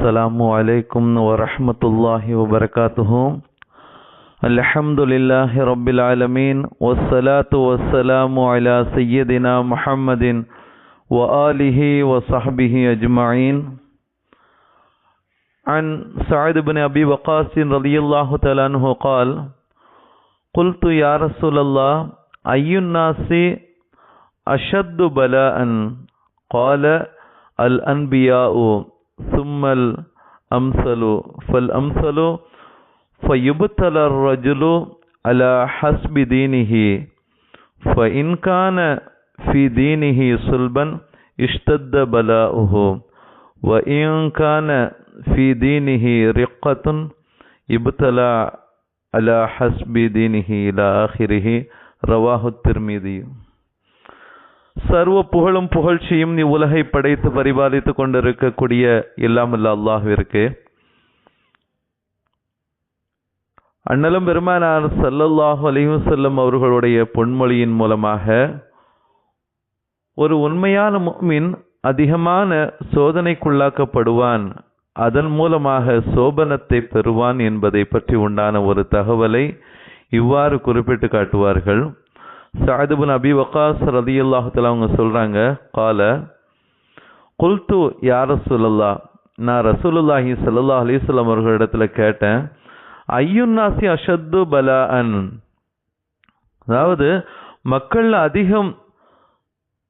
السلام عليكم ورحمة الله وبركاته. الحمد لله رب العالمين والصلاة والسلام على سيدنا محمد وآله وصحبه أجمعين. عن سعد بن أبي وقاص رضي الله تعالى عنه قال قلت يا رسول الله أي الناس أشد بلاء؟ قال الأنبياء. ثم الأمثل فالأمثل فيبتلى الرجل على حسب دينه فإن كان في دينه صلبا اشتد بلاؤه وإن كان في دينه رقة ابتلى على حسب دينه إلى آخره رواه الترمذي. சர்வ புகழும் புகழ்ச்சியும் நீ உலகை படைத்து பரிபாலித்துக் கொண்டிருக்கக்கூடிய இல்லாமல்ல அல்லாஹிற்கு அண்ணலும் பெருமானார் சல்லல்லாஹு அலையும் செல்லும் அவர்களுடைய பொன்மொழியின் மூலமாக ஒரு உண்மையான முஃமின் அதிகமான சோதனைக்குள்ளாக்கப்படுவான். அதன் மூலமாக சோபனத்தை பெறுவான் என்பதை பற்றி உண்டான ஒரு தகவலை இவ்வாறு குறிப்பிட்டு காட்டுவார்கள். சாதுபின் அபி வக்காஸ் ரதி அல்லாஹத்தில் அவங்க சொல்கிறாங்க கால குல்து யார் ரசூலல்லா நான் ரசூலுல்லாஹி சல்லா அலிஸ்லாம் அவர்களிடத்துல கேட்டேன் ஐயுன்னாசி அஷத்து பலா அன் அதாவது மக்கள் அதிகம்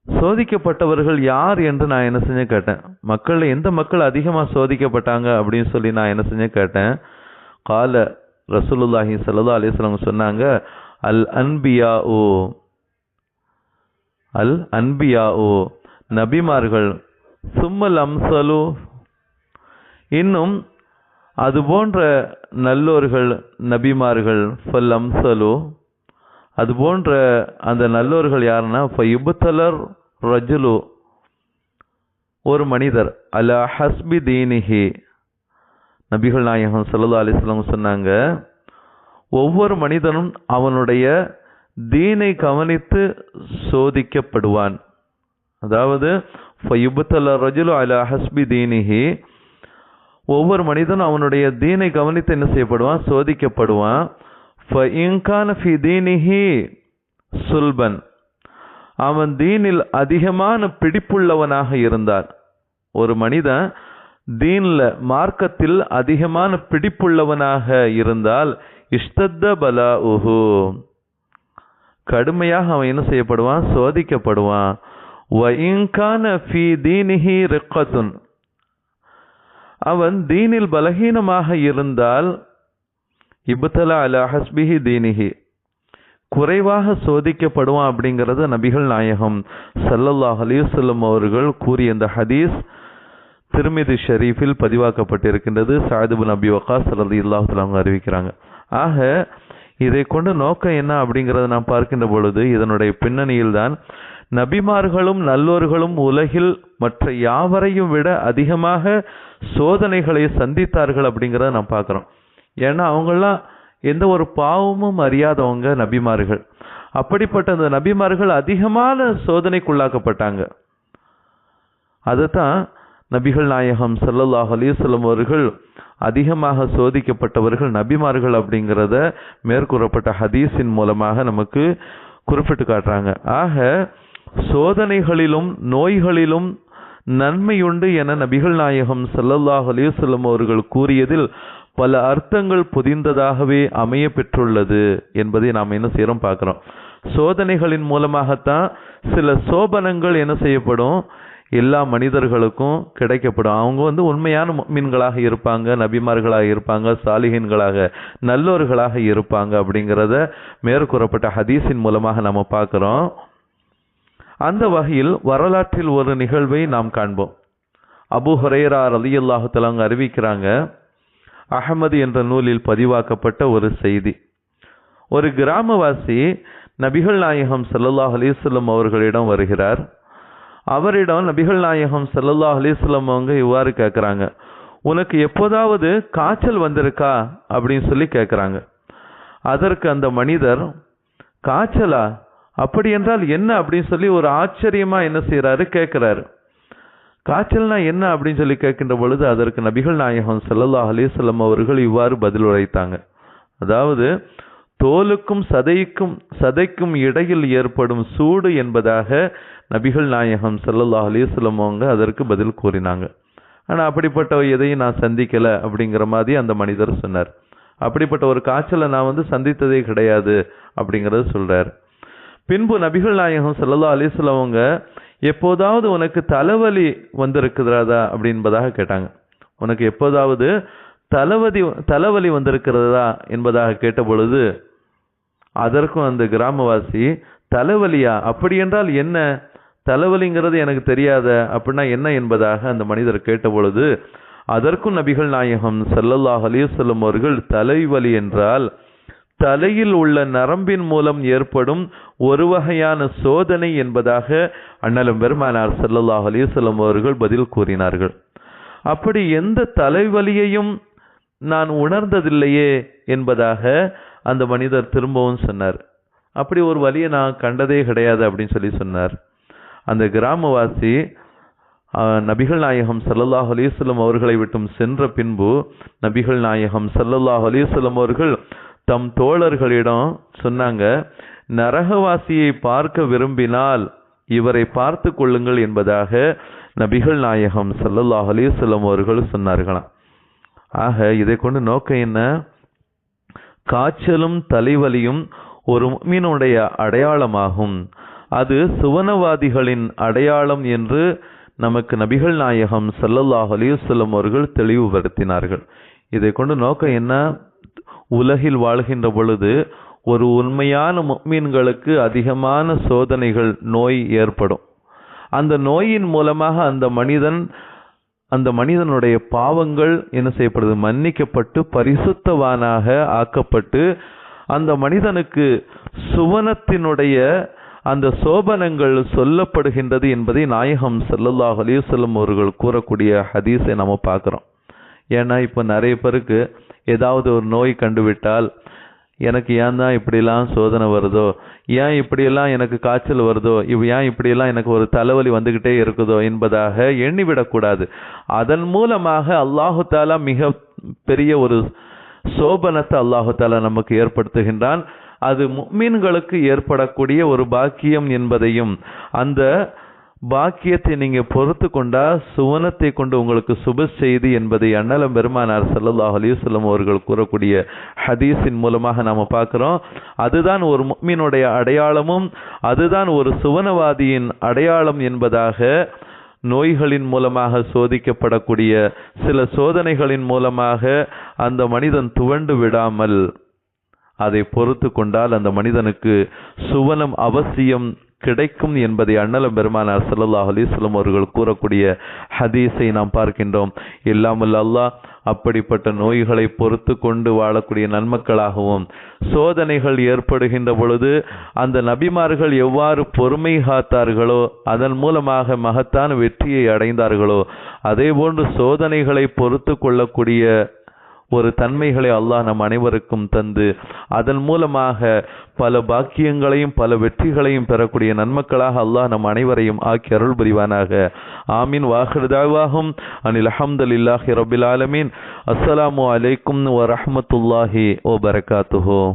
சோதிக்கப்பட்டவர்கள் யார் என்று நான் என்ன செஞ்சு கேட்டேன். மக்கள் எந்த மக்கள் அதிகமாக சோதிக்கப்பட்டாங்க அப்படின்னு சொல்லி நான் என்ன செஞ்சு கேட்டேன். கால ரசூலுல்லாஹி சல்லா அலிஸ்லாம் சொன்னாங்க அல் அன்பியா ஓ அல் அன்பியா ஓ நபிமார்கள் சும்மல் அம்சலு. இன்னும் அது போன்ற நல்லோர்கள் நபிமார்கள் ஃபல் அம்சலு. அது போன்ற அந்த நல்லோர்கள் யாருன்னா இபுத்தலர் ரஜுலு. ஒரு மனிதர் அல ஹஸ்பி தீனிஹி. நபிகள் நாயகம் சல்லா அலிஸ்லாம் சொன்னாங்க ஒவ்வொரு மனிதனும் அவனுடைய தீனை கவனித்து சோதிக்கப்படுவான். அதாவது ஃபயுபுத்தல்ல ரஜுலு அல ஹஸ்பி தீனிஹி. ஒவ்வொரு மனிதனும் அவனுடைய தீனை கவனித்து என்ன செய்யப்படுவான்? சோதிக்கப்படுவான். ஃபஇன்கான ஃபி தீனிஹி சுல்பன். அவன் தீனில் அதிகமான பிடிப்புள்ளவனாக இருந்தார் ஒரு மனிதன் தீனில் மார்க்கத்தில் அதிகமான பிடிப்புள்ளவனாக இருந்தால் இஷ்டத்த பலா உஹு கடுமையாக அவன் என்ன செய்யப்படுவான்? சோதிக்கப்படுவான். ஃபி தீனிஹி ரிக்கத்துன். அவன் தீனில் பலகீனமாக இருந்தால் இபுத்தலா அலா ஹஸ்பிஹி தீனிஹி. குறைவாக சோதிக்கப்படுவான் அப்படிங்கிறது நபிகள் நாயகம். சல்லல்லாஹ் அலிவசல்லம் அவர்கள் கூறிய இந்த ஹதீஸ் திருமிதி ஷரீஃபில் பதிவாக்கப்பட்டிருக்கின்றது. சாதிபு நபி வக்காஸ் ரதி இல்லாஹுலாம் அறிவிக்கிறாங்க. ஆக இதை கொண்டு நோக்கம் என்ன அப்படிங்கிறத நாம் பார்க்கின்ற பொழுது இதனுடைய பின்னணியில் தான் நபிமார்களும் நல்லோர்களும் உலகில் மற்ற யாவரையும் விட அதிகமாக சோதனைகளை சந்தித்தார்கள் அப்படிங்கிறத நாம் பார்க்குறோம். ஏன்னா அவங்களாம் எந்த ஒரு பாவமும் அறியாதவங்க நபிமார்கள். அப்படிப்பட்ட அந்த நபிமார்கள் அதிகமான சோதனைக்குள்ளாக்கப்பட்டாங்க. அதுதான் நபிகள் நாயகம் சல்லல்லாஹ் அலிசல்லம் அவர்கள் அதிகமாக சோதிக்கப்பட்டவர்கள் நபிமார்கள் அப்படிங்கிறத மேற்கூறப்பட்ட ஹதீஸின் மூலமாக நமக்கு குறிப்பிட்டு காட்டுறாங்க. ஆக சோதனைகளிலும் நோய்களிலும் நன்மையுண்டு என நபிகள் நாயகம் சல்லல்லாஹ் அலிசல்லம் அவர்கள் கூறியதில் பல அர்த்தங்கள் பொதிந்ததாகவே அமைய பெற்றுள்ளது என்பதை நாம் என்ன செய்கிறோம் பார்க்குறோம். சோதனைகளின் மூலமாகத்தான் சில சோபனங்கள் என்ன செய்யப்படும்? எல்லா மனிதர்களுக்கும் கிடைக்கப்படும். அவங்க வந்து உண்மையான மீன்களாக இருப்பாங்க நபிமார்களாக இருப்பாங்க சாலிகின்களாக நல்லோர்களாக இருப்பாங்க அப்படிங்கிறத மேற்கூறப்பட்ட ஹதீஸின் மூலமாக நம்ம பார்க்குறோம். அந்த வகையில் வரலாற்றில் ஒரு நிகழ்வை நாம் காண்போம். அபு ஹுரேரா ரலி அறிவிக்கிறாங்க அகமது என்ற நூலில் பதிவாக்கப்பட்ட ஒரு செய்தி. ஒரு கிராமவாசி நபிகள் நாயகம் சல்லல்லாஹ் அலிஸ்லம் அவர்களிடம் வருகிறார் அவரிடம் நபிகள் நாயகம் சல்லல்லா அலிஸ்லம் அவங்க இவ்வாறு கேட்குறாங்க உனக்கு எப்போதாவது காய்ச்சல் வந்திருக்கா? அப்படின்னு சொல்லி கேட்குறாங்க அதற்கு அந்த மனிதர் காய்ச்சலா? அப்படி என்றால் என்ன? அப்படின்னு சொல்லி ஒரு ஆச்சரியமாக என்ன செய்கிறாரு கேட்குறாரு காய்ச்சல்னா என்ன? அப்படின்னு சொல்லி கேட்கின்ற பொழுது அதற்கு நபிகள் நாயகம் சல்லல்லா அலிஸ்லம் அவர்கள் இவ்வாறு பதில் உரைத்தாங்க. அதாவது தோலுக்கும் சதைக்கும் சதைக்கும் இடையில் ஏற்படும் சூடு என்பதாக நபிகள் நாயகம் சல்லல்லா அலிஸ்லம் அவங்க அதற்கு பதில் கூறினாங்க. ஆனால் அப்படிப்பட்ட எதையும் நான் சந்திக்கலை அப்படிங்கிற மாதிரி அந்த மனிதர் சொன்னார். அப்படிப்பட்ட ஒரு காய்ச்சலை நான் வந்து சந்தித்ததே கிடையாது அப்படிங்கிறத சொல்கிறார் பின்பு நபிகள் நாயகம் சல்லல்லா அலிஸ்லம் அவங்க எப்போதாவது உனக்கு தலைவலி வந்திருக்கிறதா? அப்படின்பதாக கேட்டாங்க. உனக்கு எப்போதாவது தலைவலி தலைவலி வந்திருக்கிறதா? என்பதாக கேட்ட பொழுது அதற்கும் அந்த கிராமவாசி தலைவலியா? அப்படி என்றால் என்ன? தலைவலிங்கிறது எனக்கு தெரியாத அப்படின்னா என்ன என்பதாக அந்த மனிதர் கேட்ட பொழுது அதற்கும் நபிகள் நாயகம் ஸல்லல்லாஹு அலைஹி அவர்கள் தலைவலி என்றால் தலையில் உள்ள நரம்பின் மூலம் ஏற்படும் ஒரு வகையான சோதனை என்பதாக அண்ணலும் பெருமானார் ஸல்லல்லாஹு அலைஹி அவர்கள் பதில் கூறினார்கள். அப்படி எந்த தலைவலியையும் நான் உணர்ந்ததில்லையே என்பதாக அந்த மனிதர் திரும்பவும் சொன்னார். அப்படி ஒரு வழியை நான் கண்டதே கிடையாது அப்படின்னு சொல்லி சொன்னார். அந்த கிராமவாசி நபிகள் நாயகம் சல்லல்லாஹ் அலைஹி அவர்களை விட்டும் சென்ற பின்பு நபிகள் நாயகம் சல்லல்லாஹ் அலைஹி அவர்கள் தம் தோழர்களிடம் சொன்னாங்க நரகவாசியை பார்க்க விரும்பினால் இவரை பார்த்து கொள்ளுங்கள் என்பதாக நபிகள் நாயகம் சல்லல்லாஹ் அலைஹி அவர்கள் சொன்னார்களாம். ஆக இதை கொண்டு நோக்கம் என்ன? காய்ச்சலும் தலைவலியும் ஒரு மீனுடைய அடையாளமாகும். அது சுவனவாதிகளின் அடையாளம் என்று நமக்கு நபிகள் நாயகம் சல்லல்லாஹ் அலைஹி அவர்கள் தெளிவுபடுத்தினார்கள். இதை கொண்டு நோக்கம் என்ன? உலகில் வாழ்கின்ற பொழுது ஒரு உண்மையான மீன்களுக்கு அதிகமான சோதனைகள் நோய் ஏற்படும். அந்த நோயின் மூலமாக அந்த மனிதன் அந்த மனிதனுடைய பாவங்கள் என்ன செய்யப்படுது? மன்னிக்கப்பட்டு பரிசுத்தவானாக ஆக்கப்பட்டு அந்த மனிதனுக்கு சுவனத்தினுடைய அந்த சோபனங்கள் சொல்லப்படுகின்றது என்பதை நாயகம் ஸல்லல்லாஹு அலைஹி அவர்கள் கூறக்கூடிய ஹதீஸை நம்ம பார்க்குறோம். ஏன்னா இப்போ நிறைய பேருக்கு ஏதாவது ஒரு நோய் கண்டுவிட்டால் எனக்கு ஏன் தான் இப்படிலாம் சோதனை வருதோ? ஏன் இப்படியெல்லாம் எனக்கு காய்ச்சல் வருதோ இவ் ஏன் இப்படியெல்லாம் எனக்கு ஒரு தலைவலி வந்துக்கிட்டே இருக்குதோ என்பதாக எண்ணிவிடக்கூடாது. அதன் மூலமாக அல்லாஹு தாலா மிக பெரிய ஒரு சோபனத்தை அல்லாஹு தாலா நமக்கு ஏற்படுத்துகின்றான். அது மீன்களுக்கு ஏற்படக்கூடிய ஒரு பாக்கியம் என்பதையும் அந்த பாக்கியத்தை நீங்க பொறுத்து கொண்டா சுவனத்தை கொண்டு உங்களுக்கு சுப செய்தி என்பதை அண்ணலம் பெருமானார் ஸல்லல்லாஹு அலைஹி அவர்கள் கூறக்கூடிய ஹதீஸின் மூலமாக நாம் பார்க்குறோம். அதுதான் ஒரு முக்மீனுடைய அடையாளமும் அதுதான் ஒரு சுவனவாதியின் அடையாளம் என்பதாக நோய்களின் மூலமாக சோதிக்கப்படக்கூடிய சில சோதனைகளின் மூலமாக அந்த மனிதன் துவண்டு விடாமல் அதை பொறுத்து கொண்டால் அந்த மனிதனுக்கு சுவனம் அவசியம் கிடைக்கும் என்பதை அண்ணலம் பெருமானார் ஸல்லல்லாஹு அலிஸ்லம் அவர்கள் கூறக்கூடிய ஹதீஸை நாம் பார்க்கின்றோம். இல்லாமல் அல்லாஹ் அப்படிப்பட்ட நோய்களை பொறுத்து கொண்டு வாழக்கூடிய நன்மக்களாகவும் சோதனைகள் ஏற்படுகின்ற பொழுது அந்த நபிமார்கள் எவ்வாறு பொறுமை காத்தார்களோ அதன் மூலமாக மகத்தான வெற்றியை அடைந்தார்களோ அதேபோன்று சோதனைகளை பொறுத்து கொள்ளக்கூடிய ஒரு தன்மைகளை அல்லாஹ் நம் அனைவருக்கும் தந்து அதன் மூலமாக பல பாக்கியங்களையும் பல வெற்றிகளையும் பெறக்கூடிய நன்மக்களாக அல்லாஹ் நம் அனைவரையும் ஆக்கி அருள் புரிவானாக. ஆமீன். வாஹிருதாவாகும் அனில் அஹமதுல்லாஹி ரபில் ஆலமீன். அஸ்ஸலாமு அலைக்கும் ஓ பரகாத்துஹோ.